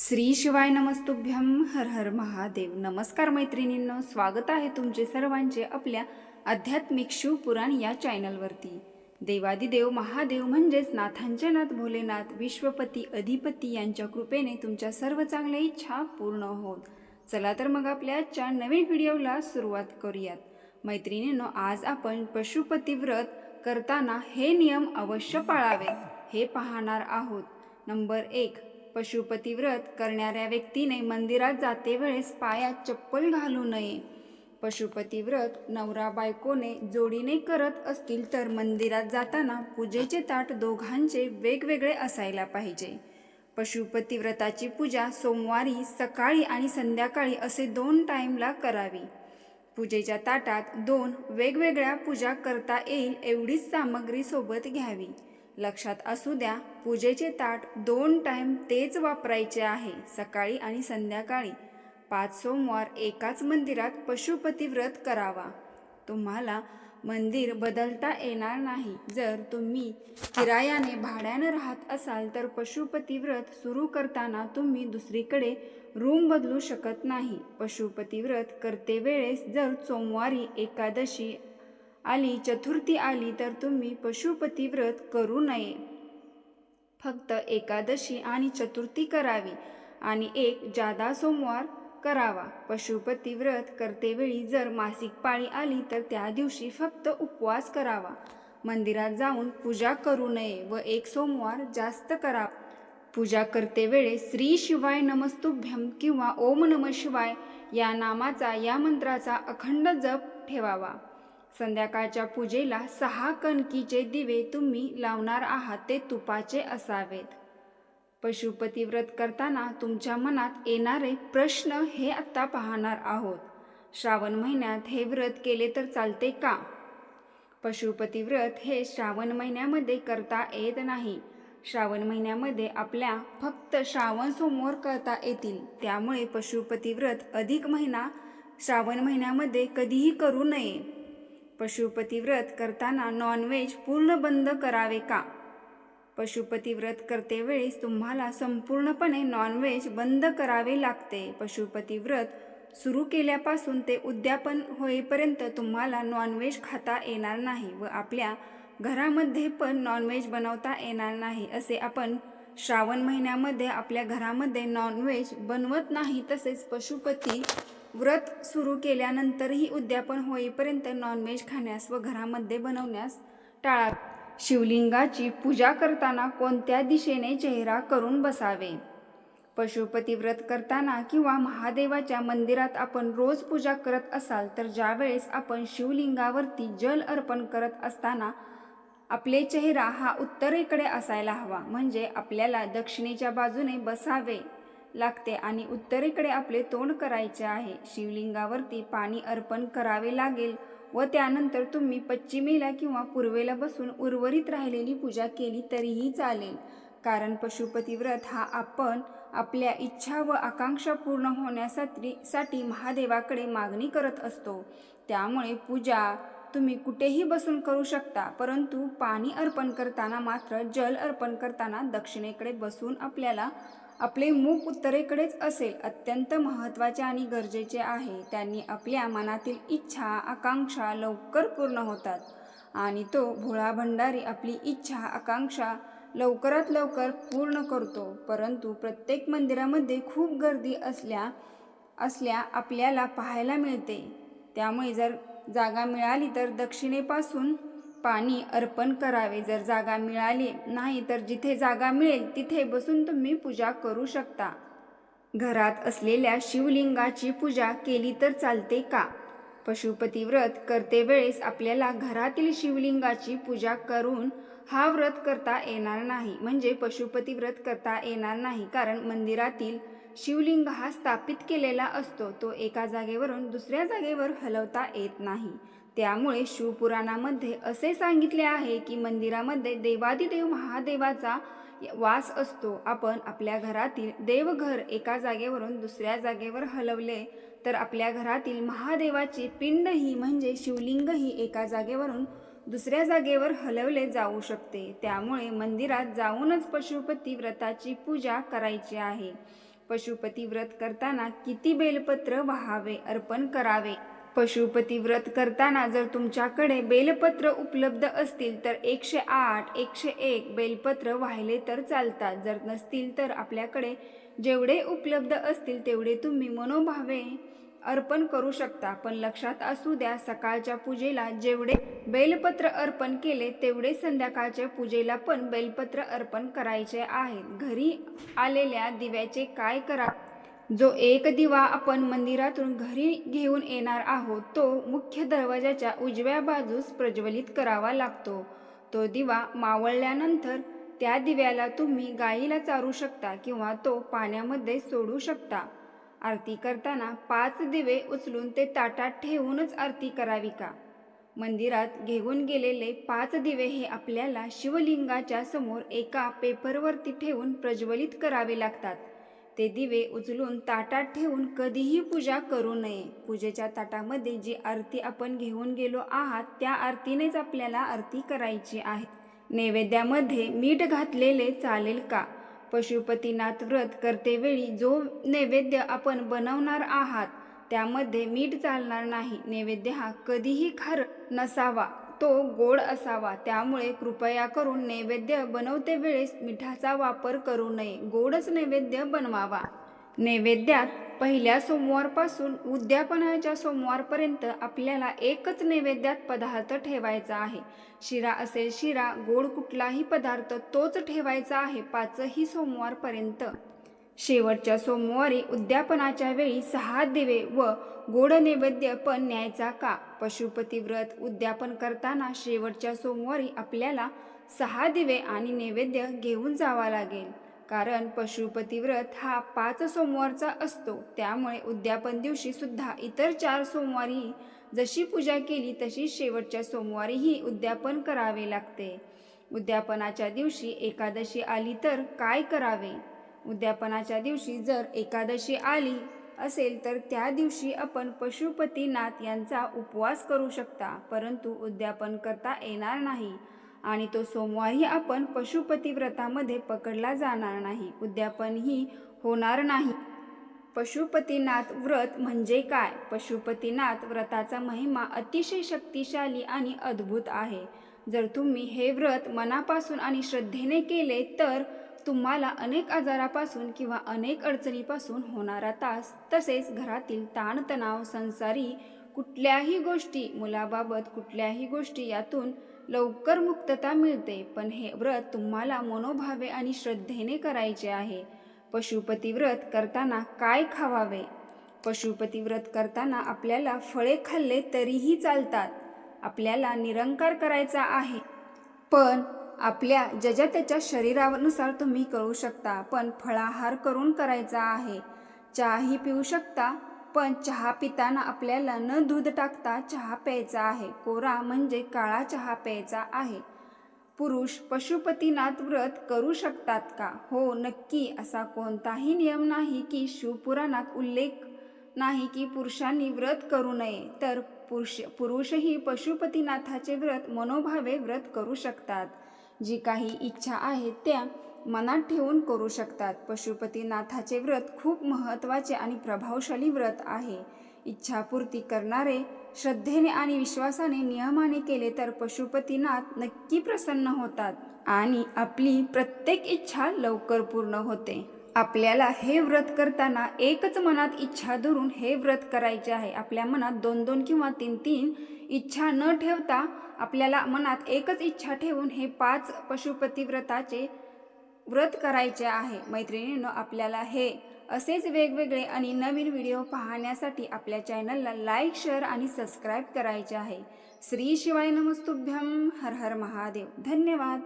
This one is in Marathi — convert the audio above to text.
श्री शिवाय नमस्तुभ्यम हर हर महादेव. नमस्कार मैत्रिणींनो स्वागत आहे तुमचे सर्वांचे आपल्या आध्यात्मिक शिवपुराण या चॅनलवरती. देवादिदेव महादेव म्हणजेच नाथांचे नाथ भोलेनाथ विश्वपती अधिपती यांच्या कृपेने तुमच्या सर्व चांगल्या इच्छा पूर्ण होत. चला तर मग आपल्या आजच्या नवीन व्हिडिओला सुरुवात करूयात. मैत्रिणींनो आज आपण पशुपती व्रत करताना हे नियम अवश्य पाळावे हे पाहणार आहोत. नंबर एक पशुपती व्रत करणाऱ्या व्यक्तीने मंदिरात जाते वेळेस पायात चप्पल घालू नये. पशुपती व्रत नवरा बायकोने जोडीने करत असतील तर मंदिरात जाताना पूजेचे ताट दोघांचे वेगवेगळे असायला पाहिजे. पशुपती व्रताची पूजा सोमवारी सकाळी आणि संध्याकाळी असे दोन टाईमला करावी. पूजेच्या ताटात दोन वेगवेगळ्या पूजा करता येईल एवढीच सामग्री सोबत घ्यावी. लक्षात असू द्या पूजेचे ताट दोन टाईम तेच वापरायचे आहे सकाळी आणि संध्याकाळी. पाच सोमवार एकाच मंदिरात पशुपती व्रत करावा. तुम्हाला मंदिर बदलता येणार नाही. जर तुम्ही किरायाने भाड्यानं राहत असाल तर पशुपती व्रत सुरू करताना तुम्ही दुसरीकडे रूम बदलू शकत नाही. पशुपती व्रत करते वेळेस जर सोमवारी एकादशी आली चतुर्थी आली तर तुम्ही पशुपती व्रत करू नये. फक्त एकादशी आणि चतुर्थी करावी आणि एक जादा सोमवार करावा. पशुपती व्रत करतेवेळी जर मासिक पाळी आली तर त्या दिवशी फक्त उपवास करावा. मंदिरात जाऊन पूजा करू नये व एक सोमवार जास्त करा. पूजा करतेवेळे श्री शिवाय नमस्तुभ्यम किंवा ओम नम शिवाय या नामाचा या मंत्राचा अखंड जप ठेवावा. संध्याकाळच्या पूजेला सहा कणकीचे दिवे तुम्ही लावणार आहात ते तुपाचे असावेत. पशुपती व्रत करताना तुमच्या मनात येणारे प्रश्न हे आत्ता पाहणार आहोत. श्रावण महिन्यात हे व्रत केले तर चालते का? पशुपती व्रत हे श्रावण महिन्यामध्ये करता येत नाही. श्रावण महिन्यामध्ये आपल्या फक्त श्रावण सोमवार करता येतील. त्यामुळे पशुपती व्रत अधिक महिना श्रावण महिन्यामध्ये कधीही करू नये. पशुपती व्रत करताना नॉनव्हेज पूर्ण बंद करावे का? पशुपती व्रत करते वेळेस तुम्हाला संपूर्णपणे नॉनव्हेज बंद करावे लागते. पशुपती व्रत सुरू केल्यापासून ते उद्यापन होईपर्यंत तुम्हाला नॉनव्हेज खाता येणार नाही व आपल्या घरामध्ये पण नॉनव्हेज बनवता येणार नाही असे आपण श्रावण महिन्यामध्ये आपल्या घरामध्ये नॉनव्हेज बनवत नाही तसेच पशुपती व्रत सुरू केल्यानंतरही उद्यापन होईपर्यंत नॉनव्हेज खाण्यास व घरामध्ये बनवण्यास टाळा शिवलिंगाची पूजा करताना कोणत्या दिशेने चेहरा करून बसावे? पशुपती व्रत करताना किंवा महादेवाच्या मंदिरात आपण रोज पूजा करत असाल तर ज्यावेळेस आपण शिवलिंगावरती जल अर्पण करत असताना आपले चेहरा हा उत्तरेकडे असायला हवा म्हणजे आपल्याला दक्षिणेच्या बाजूने बसावे. लागते आणि उत्तरेकडे आपले तोंड करायचे आहे. शिवलिंगावरती पाणी अर्पण करावे लागेल व त्यानंतर तुम्ही पश्चिमेला किंवा पूर्वेला बसून उर्वरित राहिलेली पूजा केली तरीही चालेल. कारण पशुपती व्रत हा आपण आपल्या इच्छा व आकांक्षा पूर्ण होण्यासाठी साठी महादेवाकडे मागणी करत असतो. त्यामुळे पूजा तुम्ही कुठेही बसून करू शकता परंतु पाणी अर्पण करताना मात्र जल अर्पण करताना दक्षिणेकडे बसून आपल्याला आपले मुख उत्तरेकडेच असेल अत्यंत महत्त्वाचे आणि गरजेचे आहे. त्यांनी आपल्या मनातील इच्छा आकांक्षा लवकर पूर्ण होतात आणि तो भोळा भंडारी आपली इच्छा आकांक्षा लवकरात लवकर पूर्ण करतो. परंतु प्रत्येक मंदिरामध्ये खूप गर्दी असल्या असल्या आपल्याला पाहायला मिळते. त्यामुळे जर जागा मिळाली तर दक्षिणेपासून पाणी अर्पण करावे. जर जागा मिळाली नाही तर जिथे जागा मिळेल तिथे बसून तुम्ही पूजा करू शकता. घरात असलेल्या शिवलिंगाची पूजा केली तर चालते का? पशुपती व्रत करते वेळेस आपल्याला घरातील शिवलिंगाची पूजा करून हा व्रत करता येणार नाही. म्हणजे पशुपती व्रत करता येणार नाही. कारण मंदिरातील शिवलिंग हा स्थापित केलेला असतो. तो एका जागेवरून दुसऱ्या जागेवर हलवता येत नाही. त्यामुळे शिवपुराणामध्ये असे सांगितले आहे की मंदिरामध्ये देवादिदेव महादेवाचा वास असतो. आपण आपल्या घरातील देवघर एका जागेवरून दुसऱ्या जागेवर हलवले तर आपल्या घरातील महादेवाचे पिंडही म्हणजे शिवलिंगही एका जागेवरून दुसऱ्या जागेवर हलवले जाऊ शकते. त्यामुळे मंदिरात जाऊनच पशुपती व्रताची पूजा करायची आहे. पशुपती व्रत करताना किती बेलपत्र व्हावे अर्पण करावे? पशुपती व्रत करताना जर तुमच्याकडे बेलपत्र उपलब्ध असतील तर एकशे आठ एकशे एक बेलपत्र वाहिले तर चालतात. जर नसतील तर आपल्याकडे जेवढे उपलब्ध असतील तेवढे तुम्ही मनोभावे अर्पण करू शकता. पण लक्षात असू द्या सकाळच्या पूजेला जेवढे बेलपत्र अर्पण केले तेवढे संध्याकाळच्या पूजेला पण बेलपत्र अर्पण करायचे आहेत. घरी आलेल्या दिव्याचे काय करा जो एक दिवा आपण मंदिरातून घरी घेऊन येणार आहोत तो मुख्य दरवाजाच्या उजव्या बाजूस प्रज्वलित करावा लागतो. तो दिवा मावळल्यानंतर त्या दिव्याला तुम्ही गाईला चारू शकता किंवा तो पाण्यामध्ये सोडू शकता. आरती करताना पाच दिवे उचलून ते ताटात ठेवूनच आरती करावी का? मंदिरात घेऊन गेलेले पाच दिवे हे आपल्याला शिवलिंगाच्या समोर एका पेपरवरती ठेवून प्रज्वलित करावे लागतात. ते दिवे उचलून ताटात ठेवून कधीही पूजा करू नये. पूजेच्या ताटामध्ये जी आरती आपण घेऊन गेलो आहात त्या आरतीनेच आपल्याला आरती करायची आहे. नैवेद्यामध्ये मीठ घातलेले चालेल का? पशुपतीनाथ व्रत करतेवेळी जो नैवेद्य आपण बनवणार आहात त्यामध्ये मीठ चालणार नाही. नैवेद्य हा कधीही खार नसावा. तो गोड असावा. त्यामुळे कृपया करून नैवेद्य बनवते वेळेस मिठाचा वापर करू नये. गोडच नैवेद्य बनवावा. नैवेद्यात पहिल्या सोमवारपासून उद्यापनाच्या सोमवारपर्यंत आपल्याला एकच नैवेद्यात पदार्थ ठेवायचा आहे. शिरा असेल शिरा गोड कुठलाही पदार्थ तोच ठेवायचा आहे पाचही सोमवारपर्यंत. शेवटच्या सोमवारी उद्यापनाच्या वेळी सहा दिवे व गोड नैवेद्य पण न्यायचा का? पशुपती व्रत उद्यापन करताना शेवटच्या सोमवारी आपल्याला सहा दिवे आणि नैवेद्य घेऊन जावा लागेल. कारण पशुपती व्रत हा पाच सोमवारचा असतो. त्यामुळे उद्यापन दिवशी सुद्धा इतर चार सोमवारी जशी पूजा केली तशी शेवटच्या सोमवारीही उद्यापन करावे लागते. उद्यापनाच्या दिवशी एकादशी आली तर काय करावे? उद्यापनाच्या दिवशी जर एकादशी आली असेल तर त्या दिवशी आपण पशुपतीनाथ यांचा उपवास करू शकता परंतु उद्यापन करता येणार नाही आणि तो सोमवारी आपण पशुपती व्रतामध्ये पकडला जाणार नाही. उद्यापनही होणार नाही. पशुपतीनाथ व्रत म्हणजे काय? पशुपतीनाथ व्रताचा महिमा अतिशय शक्तिशाली आणि अद्भुत आहे. जर तुम्ही हे व्रत मनापासून आणि श्रद्धेने केले तर तुम्हाला अनेक आजारापासून किंवा अनेक अडचणीपासून होणारा तास तसेच घरातील ताणतणाव संसारी कुठल्याही गोष्टी मुलाबाबत कुठल्याही गोष्टी यातून लवकर मुक्तता मिळते. पण हे व्रत तुम्हाला मनोभावे आणि श्रद्धेने करायचे आहे. पशुपती व्रत करताना काय खावावे? पशुपती व्रत करताना आपल्याला फळे खाल्ले तरीही चालतात. आपल्याला निरंकार करायचा आहे. पण आपल्या ज्याच्या त्याच्या शरीरानुसार तुम्ही करू शकता पण फळाहार करून करायचा आहे. चहाही पिऊ शकता पण चहा पिताना आपल्याला न दूध टाकता चहा प्यायचा आहे. कोरा म्हणजे काळा चहा प्यायचा आहे. पुरुष पशुपतीनाथ व्रत करू शकतात का? हो नक्की. असा कोणताही नियम नाही की शिवपुराणात उल्लेख नाही की पुरुषांनी व्रत करू नये. तर पुरुष पुरुषही पशुपतीनाथाचे व्रत मनोभावे व्रत करू शकतात. जी काही इच्छा आहेत त्या मनात ठेवून करू शकतात. पशुपतीनाथाचे व्रत खूप महत्त्वाचे आणि प्रभावशाली व्रत आहे. इच्छापूर्ती करणारे श्रद्धेने आणि विश्वासाने नियमाने केले तर पशुपतीनाथ नक्की प्रसन्न होतात आणि आपली प्रत्येक इच्छा लवकर पूर्ण होते. आपल्याला हे व्रत करताना एकच मनात इच्छा धरून हे व्रत करायचे आहे. आपल्या मनात दोन दोन किंवा तीन तीन इच्छा न ठेवता आपल्याला मनात एकच इच्छा ठेवून हे पाच पशुपती व्रताचे व्रत करायचे आहे. मैत्रिणींनो आपल्याला हे असेच वेगवेगळे आणि नवीन व्हिडिओ पाहण्यासाठी आपल्या चॅनलला लाईक शेअर आणि सबस्क्राईब करायचे आहे. श्री शिवाय नमस्तुभ्यम हर हर महादेव. धन्यवाद.